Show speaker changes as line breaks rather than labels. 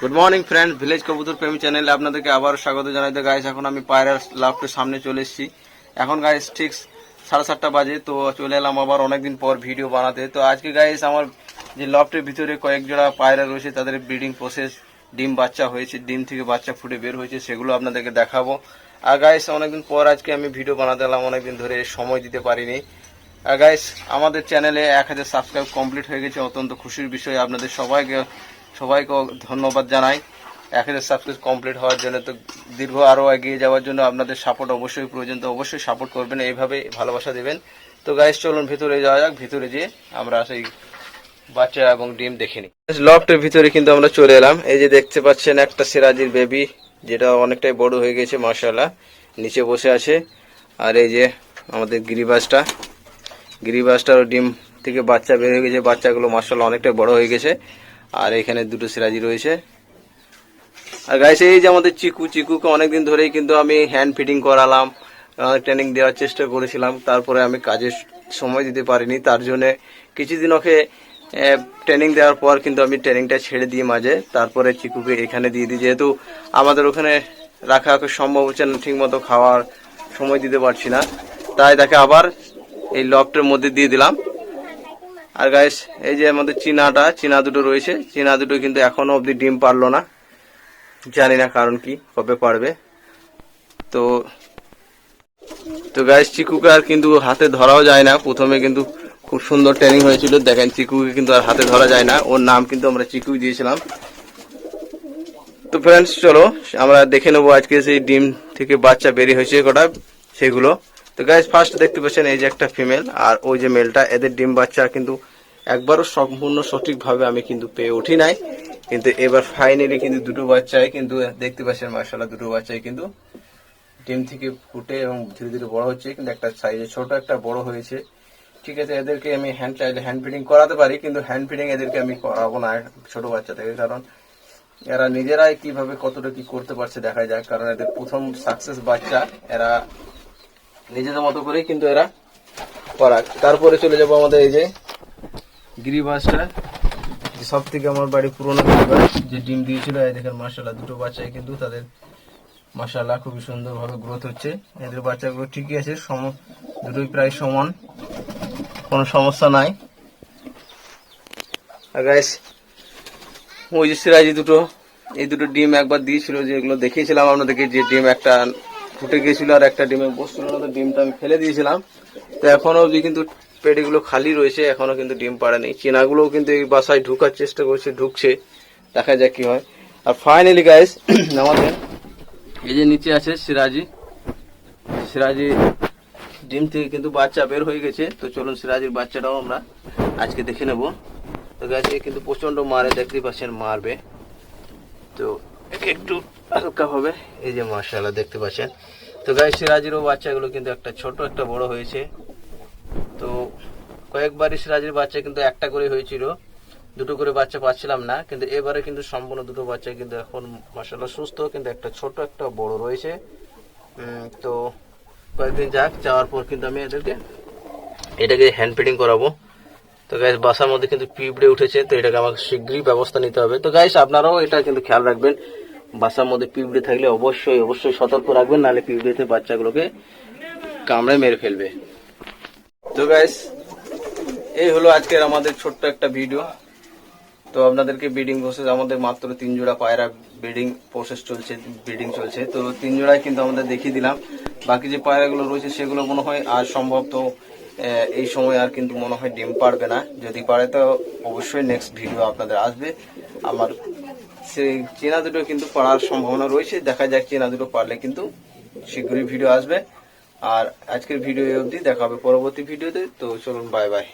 Good morning friend village কবুতর প্রেমী চ্যানেলে আপনাদেরকে আবার স্বাগত জানাইতে গাইস এখন আমি পায়রার লাভটের সামনে চলে এসেছি। এখন গাইস ঠিক সাড়ে সাতটা বাজে, তো চলে এলাম আবার অনেকদিন পর ভিডিও বানাতে। তো আজকে গাইস আমার যে লফটের ভিতরে কয়েক জোড়া পায়রা রয়েছে, তাদের ব্রিডিং প্রসেস ডিম বাচ্চা হয়েছে, ডিম থেকে বাচ্চা ফুটে বের হয়েছে, সেগুলো আপনাদেরকে দেখাবো। আর গাইস অনেকদিন পর আজকে আমি ভিডিও বানাতে এলাম, অনেকদিন ধরে সময় দিতে পারিনি। আর গাইস আমাদের চ্যানেলে এক হাজার সাবস্ক্রাইব কমপ্লিট হয়ে গেছে, অত্যন্ত খুশির বিষয়। আপনাদের সবাইকে সবাইকে ধন্যবাদ জানাই। এক হাজার সাবস্ক্রাইব কমপ্লিট হওয়ার জন্য তো দীর্ঘ আরও এগিয়ে যাওয়ার জন্য আপনাদের সাপোর্ট অবশ্যই প্রয়োজন, তো অবশ্যই সাপোর্ট করবেন, এইভাবে ভালোবাসা দেবেন। তো গাইস চলুন ভিতরে যাওয়া যাক, ভিতরে যেয়ে আমরা সেই বাচ্চা এবং ডিম দেখে নিই। লফটের ভিতরে কিন্তু আমরা চলে এলাম। এই যে দেখতে পাচ্ছেন একটা সিরাজির বেবি যেটা অনেকটাই বড় হয়ে গেছে মার্শাল্লাহ নিচে বসে আছে। আর এই যে আমাদের গিরিবাসটা গিরিবাসটার ডিম থেকে বাচ্চা বের হয়ে গেছে, বাচ্চাগুলো মার্শাল্লাহ অনেকটাই বড় হয়ে গেছে। আর এখানে দুটো সিরাজি রয়েছে। আর গাইছে এই যে আমাদের চিকু, চিকুকে অনেকদিন ধরেই কিন্তু আমি হ্যান্ড ফিটিং করালাম ট্রেনিং দেওয়ার চেষ্টা করেছিলাম, তারপরে আমি কাজের সময় দিতে পারিনি, তার জন্য কিছুদিন ওকে ট্রেনিং দেওয়ার পর কিন্তু আমি ট্রেনিংটা ছেড়ে দিই মাঝে, তারপরে চিকুকে এখানে দিয়ে দিই, যেহেতু আমাদের ওখানে রাখা সম্ভব হচ্ছে না ঠিক মতো খাওয়ার সময় দিতে পারছি না। তাই তাকে আবার এই লকটার মধ্যে দিয়ে দিলাম। আর গাইস এই যে আমাদের চীনাটা, চীনা দুটো রয়েছে। চীনা দুটো কিন্তু এখনও অবধি ডিম পারল না। জানি না কারণ কি, কবে পারবে। তো তো গাইস চিকুকে আর কিন্তু হাতে ধরাও যায় না। প্রথমে কিন্তু খুব সুন্দর ট্রেনিং হয়েছিল। দেখেন, চিকুকে কিন্তু আর হাতে ধরা যায় না। ওর নাম কিন্তু আমরা চিকু দিয়েছিলাম। তো ফ্রেন্ডস চলো, আমরা দেখে নেব আজকে সেই ডিম থেকে বাচ্চা বেরিয়ে হয়েছে কটা, সেগুলো। তো গাইজ ফার্স্ট দেখতে পাচ্ছেন এই যে একটা ফিমেল আর ওই যে মেলটা এদের ডিম বাচ্চা কিন্তু একবারও সম্পূর্ণ সঠিকভাবে আমি কিন্তু পেয়ে উঠি নাই। কিন্তু এবার ফাইনালি কিন্তু দুটো বাচ্চাই কিন্তু দেখতে পাচ্ছেন মার্শাল্লাহ দুটো বাচ্চাই কিন্তু ডিম থেকে ফুটে এবং ধীরে ধীরে বড় হচ্ছে। কিন্তু একটা সাইজে ছোট, একটা বড় হয়েছে। ঠিক আছে, এদেরকে আমি হ্যান্ড চাইলে হ্যান্ড ফিডিং করাতে পারি, কিন্তু হ্যান্ড ফিডিং এদেরকে আমি করাবো না ছোট বাচ্চা থেকে, কারণ এরা নিজেরাই কীভাবে কতটা কি করতে পারছে দেখা যাক, কারণ এদের প্রথম সাকসেস বাচ্চা, এরা নিজেদের মতো করেই কিন্তু এরা করা তারপরে চলে যাব আমাদের এই যে গিরিবাসটা সব থেকে আমার বাড়ি পুরোনো যে ডিম দিয়েছিল, এই দেখেন মাসাল্লাহ দুটো বাচ্চাই কিন্তু তাদের মাসাল্লাহ খুবই সুন্দরভাবে গ্রোথ হচ্ছে। এদের বাচ্চাগুলো ঠিকই আছে, সম, দুটোই প্রায় সমান, কোনো সমস্যা নাই। আর গাইস ওই যে সিরাজি দুটো, এই দুটো ডিম একবার দিয়েছিল যেগুলো দেখিয়েছিলাম আপনাদেরকে, যে ডিম একটা ফুটে গিয়েছিল আর একটা ডিমে বসছিল না তো ডিমটা আমি ফেলে দিয়েছিলাম। তো এখনও অবধি কিন্তু পেটিগুলো খালি রয়েছে, এখনও কিন্তু ডিম পাড়েনি চেনাগুলোও কিন্তু এই বাসায় ঢুকার চেষ্টা করছে, ঢুকছে। দেখা যাক কি হয়। আর ফাইনালি গাইস আমাদের এই যে নিচে আছে সিরাজি। সিরাজি ডিম থেকে কিন্তু বাচ্চা বের হয়ে গেছে। তো চলুন সিরাজির বাচ্চাটাও আমরা আজকে দেখে নেব। তো গাছে কিন্তু প্রচণ্ড মারে, দেখতেই পাচ্ছেন মারবে। তো একে একটু হালকা হবে। এই যে মার্শাল্লাহ দেখতে পাচ্ছেন। তো গায়ে সিরাজিরও বাচ্চাগুলো কিন্তু একটা ছোট, একটা বড় হয়েছে। তো কয়েকবারই সিরাজির বাচ্চা কিন্তু একটা করে হয়েছিল। দুটো করে বাচ্চা পাচ্ছিলাম না, কিন্তু এবারে কিন্তু সম্পূর্ণ দুটো বাচ্চা কিন্তু এখন মার্শাল্লাহ সুস্থ, কিন্তু একটা ছোট, একটা বড় রয়েছে। তো কয়েকদিন যাক, যাওয়ার পর কিন্তু আমি এদেরকে, এটাকে হ্যান্ড ফিডিং করাবো। তো গাইস বাসার মধ্যে কিন্তু পিঁপড়ে উঠেছে, তো এটাকে আমাকে শীঘ্রই ব্যবস্থা নিতে হবে। তো গাইস আপনারাও এটা কিন্তু খেয়াল রাখবেন, বাসার মধ্যে পিঁপড়ে থাকলে অবশ্যই অবশ্যই সতর্ক রাখবেন, নাহলে পিঁপড়েতে বাচ্চাগুলোকে কামড়ে মেরে ফেলবে। তো গাইস এই হলো আজকের আমাদের ছোট্ট একটা ভিডিও তো আপনাদেরকে ব্রিডিং প্রসেস আমাদের মাত্র তিন জোড়া পায়রা ব্রিডিং প্রসেস চলছে ব্রিডিং চলছে। তো তিন জোড়ায় কিন্তু আমাদের দেখিয়ে দিলাম। বাকি যে পায়রাগুলো রয়েছে, সেগুলো মনে হয় আর সম্ভব তো এই সময় আর কিন্তু মনে হয় ডিম পারবে না। যদি পারে তো অবশ্যই নেক্সট ভিডিও আপনাদের আসবে। আমার সেই চেনা দুটো কিন্তু পারার সম্ভাবনা রয়েছে। দেখা যাক চেনা দুটো পারলে কিন্তু শীঘ্রই ভিডিও আসবে। আর আজকের ভিডিও অবধি দেখা হবে পরবর্তী ভিডিওতে তো। চলুন বাই বাই